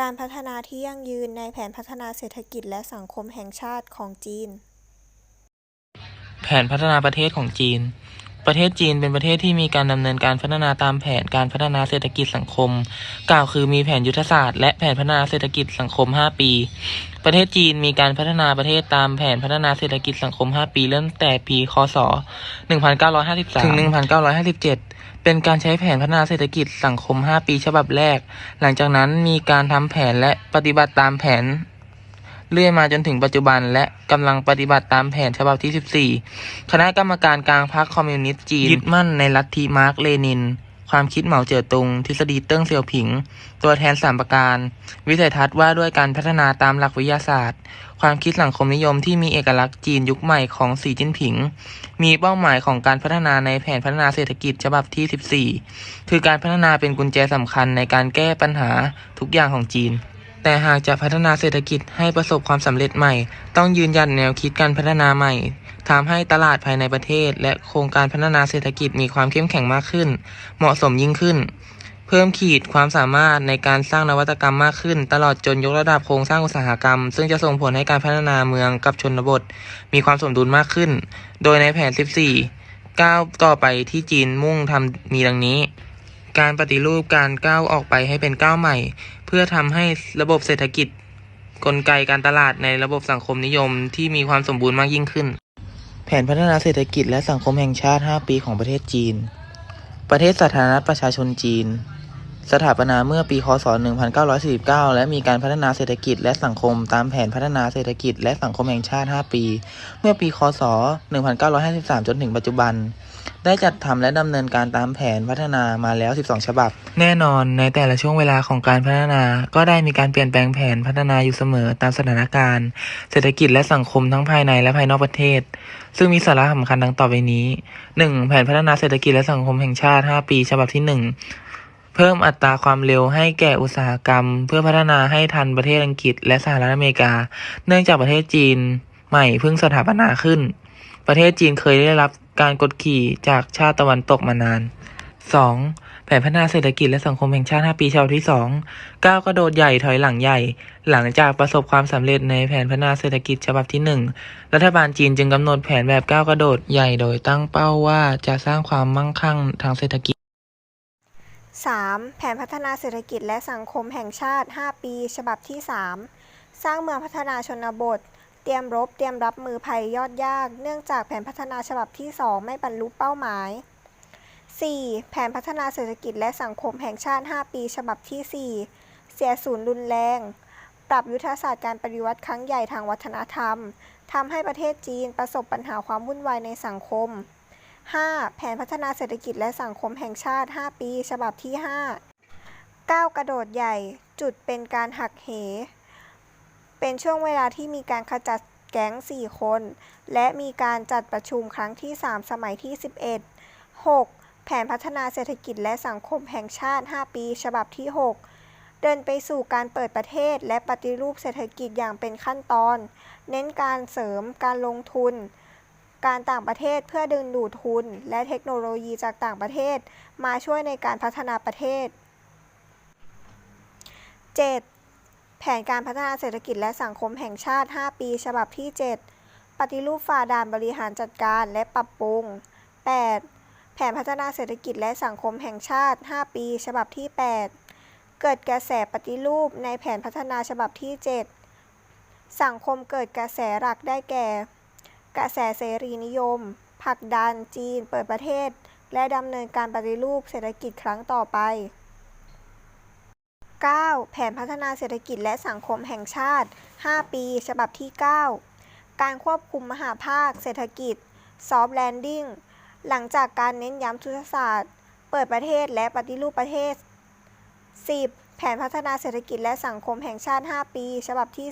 การพัฒนาที่ยั่งยืนในแผนพัฒนาเศรษฐกิจและสังคมแห่งชาติของจีน แผนพัฒนาประเทศของจีน ประเทศจีนเป็นประเทศที่มีการดำเนินการพัฒนาตามแผนการพัฒนาเศรษฐกิจสังคม กล่าวคือมีแผนยุทธศาสตร์และแผนพัฒนาเศรษฐกิจสังคม 5 ปี ประเทศจีนมีการพัฒนาประเทศตามแผนพัฒนาเศรษฐกิจสังคม 5 ปี เริ่มแต่ปี คศ 1953 ถึง 1957 เป็นการใช้แผนพัฒนาเศรษฐกิจสังคม 5 ปีฉบับแรก หลังจากนั้นมีการทำแผนและปฏิบัติตามแผน เรื่อยมาจนถึงปัจจุบัน และกำลังปฏิบัติตามแผนฉบับที่ 14 คณะกรรมการกลางพรรคคอมมิวนิสต์จีนยึดมั่นในลัทธิมาร์กเลนิน ความคิดเหมาเจ๋อตุง ทฤษฎีเติ้งเสี่ยวผิง ตัวแทนสามประการ วิสัยทัศน์ว่าด้วยการพัฒนาตามหลักวิทยาศาสตร์ ความคิดสังคมนิยมที่มีเอกลักษณ์จีนยุคใหม่ของสีจิ้นผิง มีเป้าหมายของการพัฒนาในแผนพัฒนาเศรษฐกิจฉบับที่ 14 คือการพัฒนาเป็นกุญแจสำคัญในการแก้ปัญหาทุกอย่างของจีนแต่หากจะพัฒนาเศรษฐกิจให้ประสบความสำเร็จใหม่ ต้องยืนยันแนวคิดการพัฒนาใหม่ ทำให้ตลาดภายในประเทศ และโครงการพัฒนาเศรษฐกิจมีความเข้มแข็งมากขึ้น เหมาะสมยิ่งขึ้น เพิ่มขีดความสามารถในการสร้างนวัตกรรมมากขึ้น ตลอดจนยกระดับโครงสร้างอุตสาหกรรม ซึ่งจะส่งผลให้การพัฒนาเมืองกับชนบท มีความสมดุลมากขึ้น โดยในแผน 14 ก้าวต่อไปที่จีนมุ่งทำมีดังนี้ การปฏิรูปการก้าวออกไปให้เป็นก้าวใหม่ เพื่อทำให้ระบบเศรษฐกิจกลไกการตลาดในระบบสังคมนิยมที่มีความสมบูรณ์มากยิ่งขึ้น ผนพัฒนาเศรษฐกิจและสังคมแห่งชาติ 5 ปีของประเทศจีน ประเทศสาธารณรัฐประชาชนจีน สถาปนาเมื่อปี คศ 1949 และมีการพัฒนาเศรษฐกิจและสังคมตามแผนพัฒนาเศรษฐกิจและสังคมแห่งชาติ 5 ปี เมื่อปี คศ 1953 จนถึงปัจจุบัน ได้จัดทำและดำเนินการตามแผนพัฒนามาแล้ว 12 ฉบับ แน่นอนในแต่ละช่วงเวลาของการพัฒนา ก็ได้มีการเปลี่ยนแปลงแผนพัฒนาอยู่เสมอตามสถานการณ์ เศรษฐกิจและสังคมทั้งภายในและภายนอกประเทศ ซึ่งมีสาระสำคัญดังต่อไปนี้ 1. แผนพัฒนาเศรษฐกิจและสังคมแห่งชาติ 5 ปี ฉบับที่ 1 เพิ่มอัตราความเร็วให้แก่อุตสาหกรรม เพื่อพัฒนาให้ทันประเทศอังกฤษ และสหรัฐอเมริกา เนื่องจากประเทศจีนใหม่เพิ่งสถาปนาขึ้น ประเทศจีนเคยได้รับการกดขี่จากชาติตะวันตกมานาน 2. แผนพัฒนาเศรษฐกิจและสังคมแห่งชาติ 5 ปีฉบับที่ 2 ก้าวกระโดดใหญ่ถอยหลังใหญ่ หลังจากประสบความสำเร็จในแผนพัฒนาเศรษฐกิจฉบับที่ 1 รัฐบาลจีนจึงกำหนดแผนแบบก้าวกระโดดใหญ่โดยตั้งเป้าว่าจะสร้างความมั่งคั่งทางเศรษฐกิจ 3. แผนพัฒนาเศรษฐกิจและสังคมแห่งชาติ 5 ปี ฉบับที่ 3 สร้างเมืองพัฒนาชนบท เตรียมรบ เตรียมรับมือภัยยอดยาก เนื่องจากแผนพัฒนาฉบับที่ 2 ไม่บรรลุเป้าหมาย 4. แผนพัฒนาเศรษฐกิจและสังคมแห่งชาติ 5 ปี ฉบับที่ 4 เสียศูนย์รุนแรง ปรับยุทธศาสตร์การปฏิวัติครั้งใหญ่ทางวัฒนธรรม ทำให้ประเทศจีนประสบปัญหาความวุ่นวายในสังคม 5. แผนพัฒนาเศรษฐกิจและสังคมแห่งชาติ 5 ปี ฉบับที่5ก้ากระโดดใหญ่ จุดเป็นการหักเห เป็นช่วงเวลาที่มีการขจัดแก๊ง 4 คน และมีการจัดประชุมครั้งที่ 3 สมัยที่ 11 6. แผนพัฒนาเศรษฐกิจและสังคมแห่งชาติ 5 ปี ฉบับที่ 6 เดินไปสู่การเปิดประเทศและปฏิรูปเศรษฐกิจอย่างเป็นขั้นตอน เน้นการเสริมการลงทุน การต่างประเทศเพื่อดึงดูดทุน และเทคโนโลยีจากต่างประเทศ มาช่วยในการพัฒนาประเทศ 7. แผนการพัฒนาเศรษฐกิจและสังคมแห่งชาติ 5 ปี ฉบับที่ 7 ปฏิรูปฝ่าด่านบริหารจัดการและปรับปรุง 8. แผนพัฒนาเศรษฐกิจและสังคมแห่งชาติ 5 ปี ฉบับที่ 8 เกิดกระแสปฏิรูปในแผนพัฒนาฉบับที่ 7 สังคมเกิดกระแสหลักได้แก่ กระแสเสรีนิยมผลักดันจีนเปิดประเทศ และดำเนินการปฏิรูปเศรษฐกิจครั้งต่อไป 9. แผนพัฒนาเศรษฐกิจและสังคมแห่งชาติ 5 ปี ฉบับที่ 9 การควบคุมมหาภาคเศรษฐกิจ Soft Landing หลังจากการเน้นย้ำทุตศาสตร์ เปิดประเทศและปฏิรูปประเทศ 10. แผนพัฒนาเศรษฐกิจและสังคมแห่งชาติ 5 ปี ฉบับที่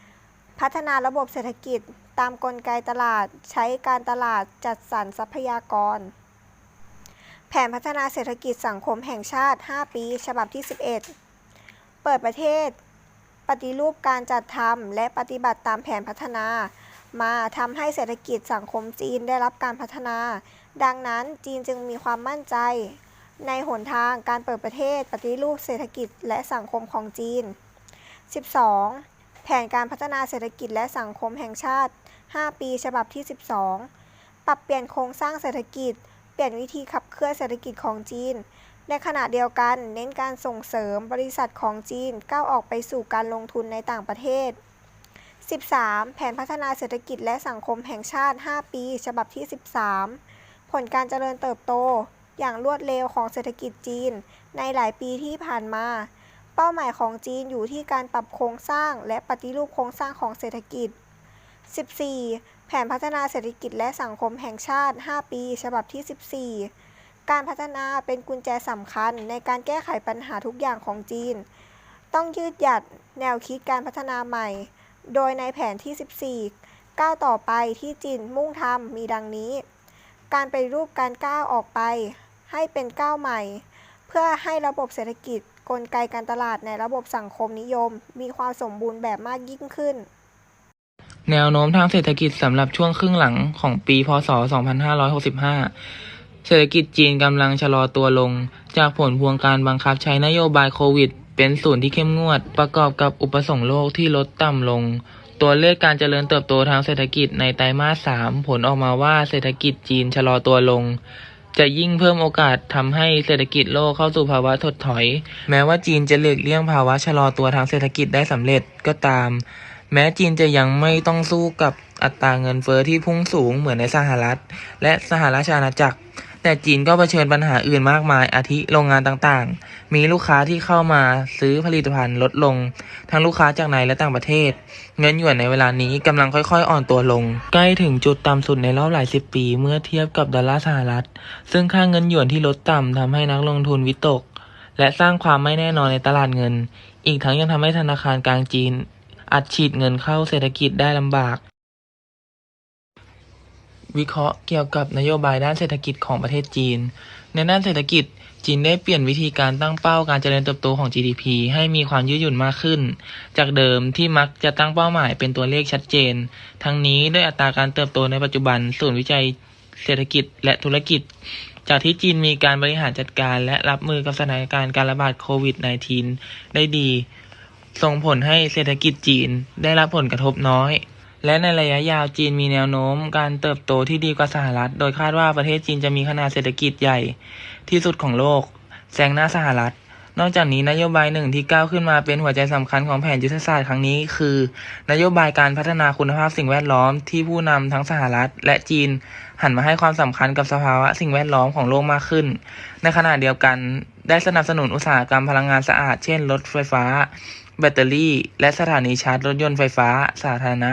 10 พัฒนาระบบเศรษฐกิจ ตามกลไกตลาด ใช้การตลาดจัดสรรทรัพยากร แผนพัฒนาเศรษฐกิจสังคมแห่งชาติ 5 ปี ฉบับที่ 11 เปิดประเทศ ปฏิรูปการจัดทำและปฏิบัติตามแผนพัฒนา มาทำให้เศรษฐกิจสังคมจีนได้รับการพัฒนา ดังนั้นจีนจึงมีความมั่นใจ ในหนทางการเปิดประเทศ ปฏิรูปเศรษฐกิจและสังคมของจีน 12. แผนการพัฒนาเศรษฐกิจและสังคมแห่งชาติ 5 ปีฉบับที่ 12 ปรับเปลี่ยนโครงสร้างเศรษฐกิจ เปลี่ยนวิธีขับเคลื่อนเศรษฐกิจของจีน ในขณะเดียวกันเน้นการส่งเสริมบริษัทของจีนก้าวออกไปสู่การลงทุนในต่างประเทศ 13. แผนพัฒนาเศรษฐกิจและสังคมแห่งชาติ 5 ปี ฉบับที่ 13 ผลการเจริญเติบโต อย่างรวดเร็วของเศรษฐกิจจีน ในหลายปีที่ผ่านมา เป้าหมายของจีนอยู่ที่การปรับโครงสร้างและปฏิรูปโครงสร้างของเศรษฐกิจ 14. แผนพัฒนาเศรษฐกิจและสังคมแห่งชาติ 5 ปี ฉบับที่ 14 การพัฒนาเป็นกุญแจสำคัญในการแก้ไขปัญหาทุกอย่างของจีน ต้องยืดหยัดแนวคิดการพัฒนาใหม่ โดยในแผนที่ 14 ก้าวต่อไปที่จีนมุ่งทำมีดังนี้ การไปรูปการก้าวออกไป ให้เป็นก้าวใหม่ เพื่อให้ระบบเศรษฐกิจ กลไกการตลาดในระบบสังคมนิยม มีความสมบูรณ์แบบมากยิ่งขึ้น แนวโน้มทางเศรษฐกิจสำหรับช่วงครึ่งหลังของปีพศ 2565 เศรษฐกิจจีนกำลังชะลอตัวลง จากผลพวงการบังคับใช้นโยบายโควิด เป็นศูนย์ที่เข้มงวด ประกอบกับอุปสงค์โลกที่ลดต่ำลง ตัวเลขการเจริญเติบโตทางเศรษฐกิจในไตรมาส 3 ผลออกมาว่าเศรษฐกิจจีนชะลอตัวลง จะยิ่งเพิ่มโอกาสทำให้เศรษฐกิจโลกเข้าสู่ภาวะถดถอย แม้ว่าจีนจะหลีกเลี่ยงภาวะชะลอตัวทางเศรษฐกิจได้สำเร็จก็ตาม แม้จีนจะยังไม่ต้องสู้กับอัตราเงินเฟอ้อที่พุ่งสูงเหมือนในสหรัฐ และสหราชอาณาจักร แต่จีนก็เผชิญปัญหาอื่นมากมาย อาทิโรงงานต่างๆ มีลูกค้าที่เข้ามาซื้อผลิตภัณฑ์ลดลง ทั้งลูกค้าจากในและต่างประเทศ เงินหยวนในเวลานี้กำลังค่อยๆ อ่อนตัวลง ใกล้ถึงจุดต่ำสุดในรอบหลายสิบปี เมื่อเทียบกับดอลลาร์สหรัฐ ซึ่งค่าเงินหยวนที่ลดต่ำทำให้นักลงทุนวิตก และสร้างความไม่แน่นอนในตลาดเงิน อีกทั้งยังทำให้ธนาคารกลางจีนอัดฉีดเงินเข้าเศรษฐกิจได้ลำบาก วิเคราะห์เกี่ยวกับนโยบายด้านเศรษฐกิจของประเทศจีน ในด้านเศรษฐกิจจีนได้เปลี่ยนวิธีการตั้งเป้าการเจริญเติบโตของ GDP ให้มีความยืดหยุ่นมากขึ้น จากเดิมที่มักจะตั้งเป้าหมายเป็นตัวเลขชัดเจน ทั้งนี้ด้วยอัตราการเติบโตในปัจจุบันศูนย์วิจัยเศรษฐกิจและธุรกิจ จากที่จีนมีการบริหารจัดการ และรับมือกับสถานการณ์การระบาดโควิด -19 ได้ดี ส่งผลให้เศรษฐกิจจีนได้รับผลกระทบน้อย และในระยะยาวจีนมีแนวโน้มการเติบโตที่ดีกว่าสหรัฐ โดยคาดว่าประเทศจีนจะมีขนาดเศรษฐกิจใหญ่ที่สุดของโลก แซงหน้าสหรัฐ นอกจากนี้นโยบายหนึ่งที่ก้าวขึ้นมาเป็นหัวใจสำคัญของแผนยุทธศาสตร์ครั้งนี้ คือ นโยบายการพัฒนาคุณภาพสิ่งแวดล้อมที่ผู้นำทั้งสหรัฐ และจีนหันมาให้ความสำคัญกับสภาวะสิ่งแวดล้อมของโลกมากขึ้น ในขณะเดียวกันได้สนับสนุนอุตสาหกรรมพลังงานสะอาด เช่น รถไฟฟ้า แบตเตอรี่ และสถานีชาร์จรถยนต์ไฟฟ้า สาธารณะ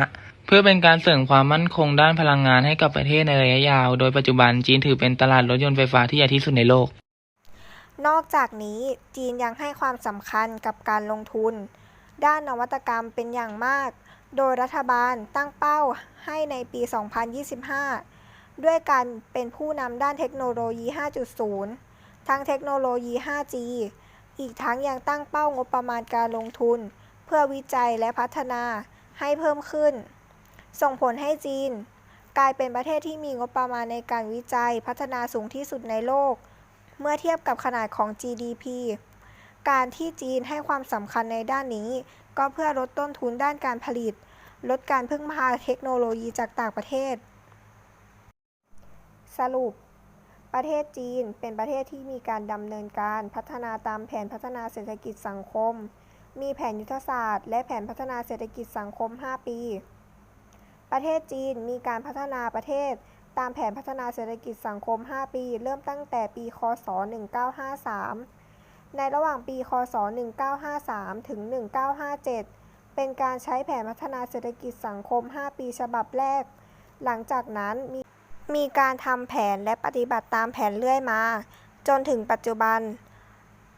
พื่อเป็นการเสริมความมั่นคงด้านพลังงานให้กับประเทศในระยะยาว โดยปัจจุบันจีนถือเป็นตลาดรถยนต์ไฟฟ้าที่ใหญ่ที่สุดในโลก นอกจากนี้จีนยังให้ความสำคัญกับการลงทุน ด้านนวัตกรรมเป็นอย่างมาก โดยรัฐบาลตั้งเป้าให้ในปี 2025 ด้วยการเป็นผู้นำด้านเทคโนโลยี 5.0 ทั้งเทคโนโลยี 5G อีกทั้งยังตั้งเป้างบประมาณการลงทุน เพื่อวิจัยและพัฒนาให้เพิ่มขึ้น ส่งผลให้จีน กลายเป็นประเทศที่มีงบประมาณในการวิจัยพัฒนาสูงที่สุดในโลก เมื่อเทียบกับขนาดของ GDP การที่จีนให้ความสำคัญในด้านนี้ ก็เพื่อลดต้นทุนด้านการผลิต ลดการพึ่งพาเทคโนโลยีจากต่างประเทศ สรุป ประเทศจีนเป็นประเทศที่มีการดำเนินการพัฒนาตามแผนพัฒนาเศรษฐกิจสังคม มีแผนยุทธศาสตร์ และแผนพัฒนาเศรษฐกิจสังคม 5 ปี ประเทศจีนมีการพัฒนาประเทศ ตามแผนพัฒนาเศรษฐกิจสังคม 5 ปี เริ่มตั้งแต่ปี คศ 1953 ในระหว่างปี คศ 1953 ถึง 1957 เป็นการใช้แผนพัฒนาเศรษฐกิจสังคม 5 ปีฉบับแรก หลังจากนั้นมีมีการทำแผนและปฏิบัติตามแผนเรื่อยมา จนถึงปัจจุบัน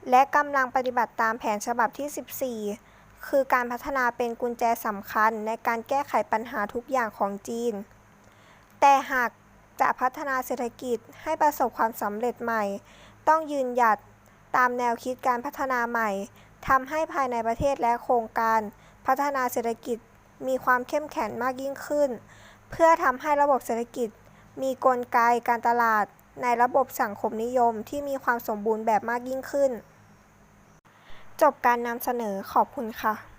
และกำลังปฏิบัติตามแผนฉบับที่ 14 คือการพัฒนาเป็นกุญแจสำคัญในการแก้ไขปัญหาทุกอย่างของจีน แต่หากจะพัฒนาเศรษฐกิจให้ประสบความสำเร็จใหม่ ต้องยืนหยัดตามแนวคิดการพัฒนาใหม่ทำให้ภายในประเทศและโครงการ พัฒนาเศรษฐกิจมีความเข้มแข็งมากยิ่งขึ้น เพื่อทำให้ระบบเศรษฐกิจ มีกลไกการตลาดในระบบสังคมนิยมที่มีความสมบูรณ์แบบมากยิ่งขึ้น จบการนำเสนอ ขอบคุณค่ะ